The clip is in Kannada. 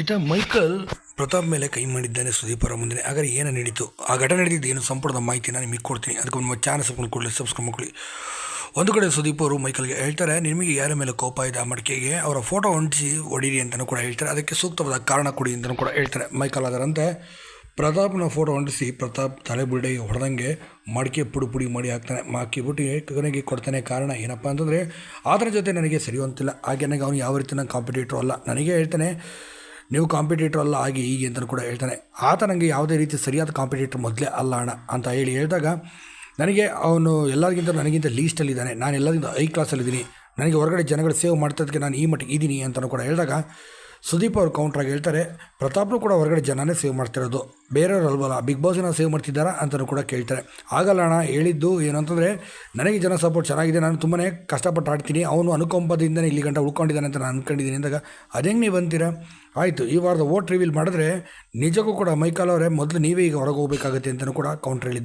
ಈತ ಮೈಕಲ್ ಪ್ರತಾಪ್ ಮೇಲೆ ಕೈ ಮಾಡಿದ್ದಾನೆ ಸುದೀಪ್ ಅವರ ಮುಂದೆ. ಹಾಗಾದ್ರೆ ಏನು ನಡೀತು? ಆ ಘಟನೆ ನಡೆದಿದ್ದು ಏನು? ಸಂಪೂರ್ಣ ಮಾಹಿತಿ ನಾನು ನಿಮಗೆ ಕೊಡ್ತೀನಿ. ಅದಕ್ಕೆ ನಮ್ಮ ಚಾನಲ್ ಸಬ್ಸ್ಕ್ರೈಬ್ ಕೊಡಲಿ ಸಬ್ಸ್ಕ್ರೈಬ್ ಮಾಡ್ಕೊಳ್ಳಿ. ಒಂದು ಕಡೆ ಸುದೀಪ್ ಅವರು ಮೈಕಲ್ಗೆ ಹೇಳ್ತಾರೆ, ನಿಮಗೆ ಯಾರ ಮೇಲೆ ಕೋಪ ಇದೆ? ಆ ಮಡಿಕೆಗೆ ಅವರ ಫೋಟೋ ಹೊಂಟಿಸಿ ಹೊಡೀರಿ ಅಂತಲೂ ಕೂಡ ಹೇಳ್ತಾರೆ. ಅದಕ್ಕೆ ಸೂಕ್ತವಾದ ಕಾರಣ ಕೊಡಿ ಅಂತಲೂ ಕೂಡ ಹೇಳ್ತಾರೆ. ಮೈಕಲ್ ಅದರಂತೆ, ಪ್ರತಾಪ್ನ ಫೋಟೋ ಹೊಂಟಿಸಿ ಪ್ರತಾಪ್ ತಲೆ ಬುಡ್ಡೆ ಹೊಡೆದಂಗೆ ಮಡಿಕೆ ಪುಡಿ ಪುಡಿ ಮಾಡಿ ಹಾಕ್ತಾನೆ. ಮಾಕಿ ಬಿಟ್ಟು ಕಗನಿಗೆ ಕೊಡ್ತಾನೆ ಕಾರಣ ಏನಪ್ಪ ಅಂತಂದರೆ ಅದರ ಜೊತೆ ನನಗೆ ಸರಿಯುವಂತಿಲ್ಲ. ಹಾಗೆ ನನಗೆ ಅವನು ಯಾವ ರೀತಿ ನಾನು ಕಾಂಪಿಟೇಟ್ರು ಅಲ್ಲ. ನನಗೆ ಹೇಳ್ತಾನೆ ನೀವು ಕಾಂಪಿಟೇಟರ್ ಅಲ್ಲ ಆಗಿ ಹೀಗೆ ಅಂತಲೂ ಕೂಡ ಹೇಳ್ತಾನೆ ಆತ ನನಗೆ ಯಾವುದೇ ರೀತಿ ಸರಿಯಾದ ಕಾಂಪಿಟೇಟರ್ ಮೊದಲೇ ಅಲ್ಲ ಅಣ್ಣ ಅಂತ ಹೇಳಿ ಹೇಳಿದಾಗ, ನನಗೆ ಅವನು ಎಲ್ಲರಿಗಿಂತ ನನಗಿಂತ ಲೀಸ್ಟಲ್ಲಿದ್ದಾನೆ ನಾನು ಎಲ್ಲರಿಗಿಂತ ಐ ಕ್ಲಾಸಲ್ಲಿದ್ದೀನಿ ನನಗೆ ಹೊರಗಡೆ ಜನಗಳು ಸೇವ್ ಮಾಡ್ತದಕ್ಕೆ ನಾನು ಈ ಮಟ್ಟಿಗೆ ಇದ್ದೀನಿ ಅಂತಲೂ ಕೂಡ ಹೇಳಿದಾಗ, ಸುದೀಪ್ ಅವರು ಕೌಂಟ್ರಾಗಿ ಹೇಳ್ತಾರೆ ಪ್ರತಾಪ್ನು ಕೂಡ ಹೊರಗಡೆ ಜನನೇ ಸೇವ್ ಮಾಡ್ತಿರೋದು. ಬೇರೆಯವ್ರು ಅಲ್ವಲ್ಲ ಬಿಗ್ ಬಾಸ್ನ ಸೇವ್ ಮಾಡ್ತಿದ್ದಾರಾ ಅಂತಲೂ ಕೂಡ ಕೇಳ್ತಾರೆ. ಆಗಲ್ಲ ಅಣ್ಣ, ಹೇಳಿದ್ದು ಏನಂತಂದರೆ ನನಗೆ ಜನ ಸಪೋರ್ಟ್ ಚೆನ್ನಾಗಿದೆ, ನಾನು ತುಂಬನೇ ಕಷ್ಟಪಟ್ಟು ಆಡ್ತೀನಿ, ಅವನು ಅನುಕಂಪದಿಂದನೇ ಇಲ್ಲಿ ಗಂಟ ಉಳ್ಕೊಂಡಿದ್ದಾನೆ ಅಂತ ನಾನು ಅಂದ್ಕೊಂಡಿದ್ದೀನಿ ಅಂದಾಗ, ಅದೇಂಗೆ ನೀವು ಅಂತೀರಾ? ಆಯಿತು, ಈ ವಾರದ ವೋಟ್ ರಿವೀಲ್ ಮಾಡಿದ್ರೆ ನಿಜಕ್ಕೂ ಕೂಡ ಮೈಕಾಲ್ ಅವರೇ ಮೊದಲು ನೀವೇ ಈಗ ಹೊರಗೆ ಹೋಗಬೇಕಾಗತ್ತೆ ಅಂತಲೂ ಕೂಡ ಕೌಂಟ್ರ್ ಹೇಳಿದ್ದಾರೆ